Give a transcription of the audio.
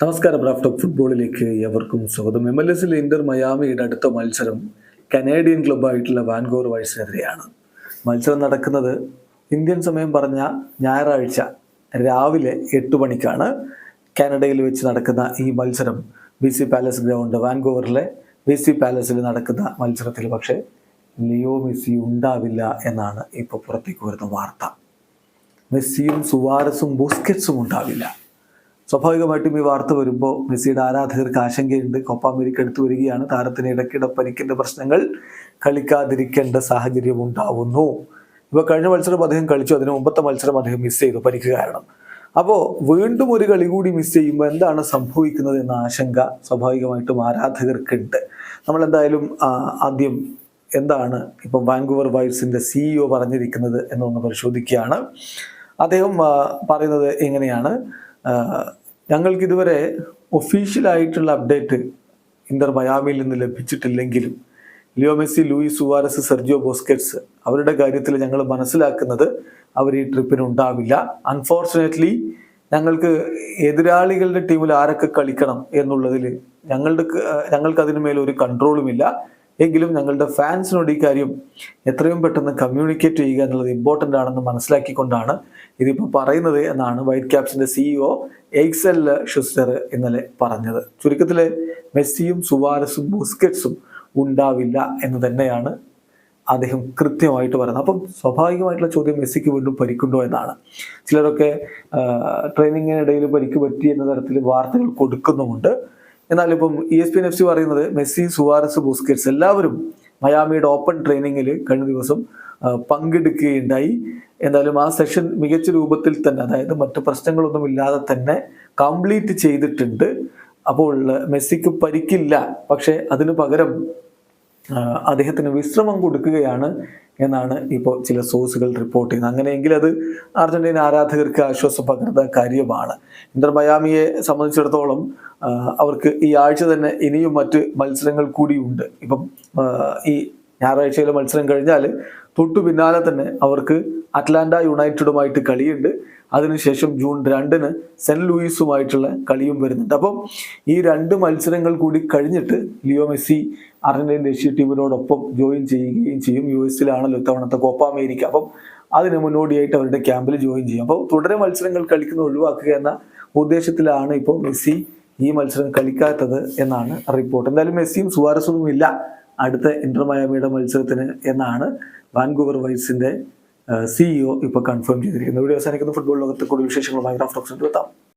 നമസ്കാരം raft of ഫുട്ബോളിലേക്ക് എവർക്കും സ്വാഗതം. എം എൽ എസിൽ ഇന്റർ മയാമിയുടെ അടുത്ത മത്സരം കനേഡിയൻ ക്ലബ്ബായിട്ടുള്ള വാൻകോർ വൈസിനെതിരെയാണ്. മത്സരം നടക്കുന്നത് ഇന്ത്യൻ സമയം പറഞ്ഞ ഞായറാഴ്ച രാവിലെ എട്ട് മണിക്കാണ് കാനഡയിൽ വെച്ച് നടക്കുന്ന ഈ മത്സരം ബി സി പാലസ് ഗ്രൗണ്ട്. വാൻകോവറിലെ ബി സി പാലസിൽ നടക്കുന്ന മത്സരത്തിൽ പക്ഷേ ലിയോ മെസ്സി ഉണ്ടാവില്ല എന്നാണ് ഇപ്പോൾ പുറത്തേക്ക് വരുന്ന വാർത്ത. മെസ്സിയും സുവാരസും ബുസ്കറ്റ്സും ഉണ്ടാവില്ല. സ്വാഭാവികമായിട്ടും ഈ വാർത്ത വരുമ്പോൾ മെസ്സിയുടെ ആരാധകർക്ക് ആശങ്കയുണ്ട്. കോപ്പ അമേരിക്ക എടുത്തു വരികയാണ്. താരത്തിന് ഇടയ്ക്കിടെ പരിക്കിന്റെ പ്രശ്നങ്ങൾ കളിക്കാതിരിക്കേണ്ട സാഹചര്യം ഉണ്ടാവുന്നു. ഇപ്പൊ കഴിഞ്ഞ മത്സരം അദ്ദേഹം കളിച്ചു. അതിന് മുമ്പത്തെ മത്സരം അദ്ദേഹം മിസ് ചെയ്തു. പരിക്ക് കാരണം. അപ്പോൾ വീണ്ടും ഒരു കളി കൂടി മിസ് ചെയ്യുമ്പോൾ എന്താണ് സംഭവിക്കുന്നത് എന്ന ആശങ്ക സ്വാഭാവികമായിട്ടും ആരാധകർക്കുണ്ട്. നമ്മൾ എന്തായാലും ആദ്യം എന്താണ് ഇപ്പം വാങ്കുവർ വൈറ്റ്സിന്റെ സിഇഒ പറഞ്ഞിരിക്കുന്നത് എന്നൊന്ന് പരിശോധിക്കുകയാണ്. അദ്ദേഹം പറയുന്നത് എങ്ങനെയാണ്? ആ, ഞങ്ങൾക്ക് ഇതുവരെ ഒഫീഷ്യലായിട്ടുള്ള അപ്ഡേറ്റ് ഇന്റർ മയാമിയിൽ നിന്ന് ലഭിച്ചിട്ടില്ലെങ്കിലും Leo Messi Luis Suarez Sergio Busquets അവരുടെ കാര്യത്തിൽ ഞങ്ങൾ മനസ്സിലാക്കുന്നത് അവർ ഈ ട്രിപ്പിന് ഉണ്ടാവില്ല. അൺഫോർച്ചുനേറ്റ്ലി ഞങ്ങൾക്ക് എതിരാളികളുടെ ടീമിൽ ആരൊക്കെ കളിക്കണം എന്നുള്ളതിൽ ഞങ്ങളുടെ ഞങ്ങൾക്ക് അതിന് മേലെ ഒരു കൺട്രോളുമില്ല എങ്കിലും ഞങ്ങളുടെ ഫാൻസിനോട് ഈ കാര്യം എത്രയും പെട്ടെന്ന് കമ്മ്യൂണിക്കേറ്റ് ചെയ്യുക എന്നുള്ളത് ഇമ്പോർട്ടന്റ് ആണെന്ന് മനസ്സിലാക്കിക്കൊണ്ടാണ് ഇതിപ്പോൾ പറയുന്നത് എന്നാണ് വൈറ്റ് ക്യാപ്സിന്റെ സിഇഒ എയ്ക്സൽ ഷുസ്റ്റർ ഇന്നലെ പറഞ്ഞത്. ചുരുക്കത്തിൽ മെസ്സിയും സുവാരസും ബുസ്കറ്റ്സും ഉണ്ടാവില്ല എന്ന് തന്നെയാണ് അദ്ദേഹം കൃത്യമായിട്ട് പറയുന്നത്. അപ്പം സ്വാഭാവികമായിട്ടുള്ള ചോദ്യം മെസ്സിക്ക് വീണ്ടും പരിക്കുണ്ടോ എന്നാണ്. ചിലരൊക്കെ ട്രെയിനിങ്ങിനിടയിൽ പരിക്ക് പറ്റി എന്ന തരത്തിൽ വാർത്തകൾ കൊടുക്കുന്നുമുണ്ട്. എന്നാൽ ഇപ്പം E S P N F C പറയുന്നത് മെസ്സി സുവാരസ് ബുസ്കറ്റ്സ് എല്ലാവരും മയാമിയുടെ ഓപ്പൺ ട്രെയിനിങ്ങിൽ കഴിഞ്ഞ ദിവസം പങ്കെടുക്കുകയുണ്ടായി. എന്തായാലും ആ സെഷൻ മികച്ച രൂപത്തിൽ തന്നെ അതായത് മറ്റു പ്രശ്നങ്ങളൊന്നും ഇല്ലാതെ തന്നെ കംപ്ലീറ്റ് ചെയ്തിട്ടുണ്ട്. അപ്പോൾ മെസ്സിക്ക് പരിക്കില്ല. പക്ഷേ അതിനു പകരം അദ്ദേഹത്തിന് വിശ്രമം കൊടുക്കുകയാണ് എന്നാണ് ഇപ്പോൾ ചില സോഴ്സുകൾ റിപ്പോർട്ട് ചെയ്യുന്നത്. അങ്ങനെയെങ്കിൽ അത് അർജന്റീന ആരാധകർക്ക് ആശ്വാസം പകർന്ന കാര്യമാണ്. ഇന്റർ മയാമിയെ സംബന്ധിച്ചിടത്തോളം അവർക്ക് ഈ ആഴ്ച തന്നെ ഇനിയും മറ്റ് മത്സരങ്ങൾ കൂടിയുണ്ട് ഇപ്പം ഈ ഞായറാഴ്ചയിലെ മത്സരം കഴിഞ്ഞാൽ തൊട്ടു പിന്നാലെ തന്നെ അവർക്ക് അറ്റ്ലാന്റ യുണൈറ്റഡുമായിട്ട് കളിയുണ്ട്. അതിനുശേഷം ജൂൺ രണ്ടിന് സെന്റ് ലൂയിസുമായിട്ടുള്ള കളിയും വരുന്നുണ്ട്. അപ്പം ഈ രണ്ട് മത്സരങ്ങൾ കൂടി കഴിഞ്ഞിട്ട് ലിയോ മെസ്സി അർജന്റീൻ ദേശീയ ടീമിനോടൊപ്പം ജോയിൻ ചെയ്യുകയും ചെയ്യും. യു എസിലാണല്ലോ ഇത്തവണത്തെ കോപ്പ അമേരിക്ക. അപ്പം അതിന് മുന്നോടിയായിട്ട് അവരുടെ ക്യാമ്പിൽ ജോയിൻ ചെയ്യും. അപ്പോൾ തുടരെ മത്സരങ്ങൾ കളിക്കുന്നത് ഒഴിവാക്കുക എന്ന ഉദ്ദേശത്തിലാണ് ഇപ്പോൾ മെസ്സി ഈ മത്സരം കളിക്കാത്തത് എന്നാണ് റിപ്പോർട്ട്. എന്തായാലും മെസ്സിയും സുവാരസൊന്നും ഇല്ല. അടുത്ത ഇന്റർ മയാമിയുടെ മത്സരത്തിന് എന്നാണ് വാൻകൂവർ വൈറ്റ്സിന്റെ സിഇഒ ഇപ്പോൾ കൺഫേം ചെയ്തിരിക്കുന്നത് ഇവിടെ അവസാനിക്കുന്ന. ഫുട്ബോൾ ലോകത്തെ കൂടുതൽ വിശേഷങ്ങളുമായി ക്രാഫ്റ്റ് ഓപ്ഷൻ എത്താം.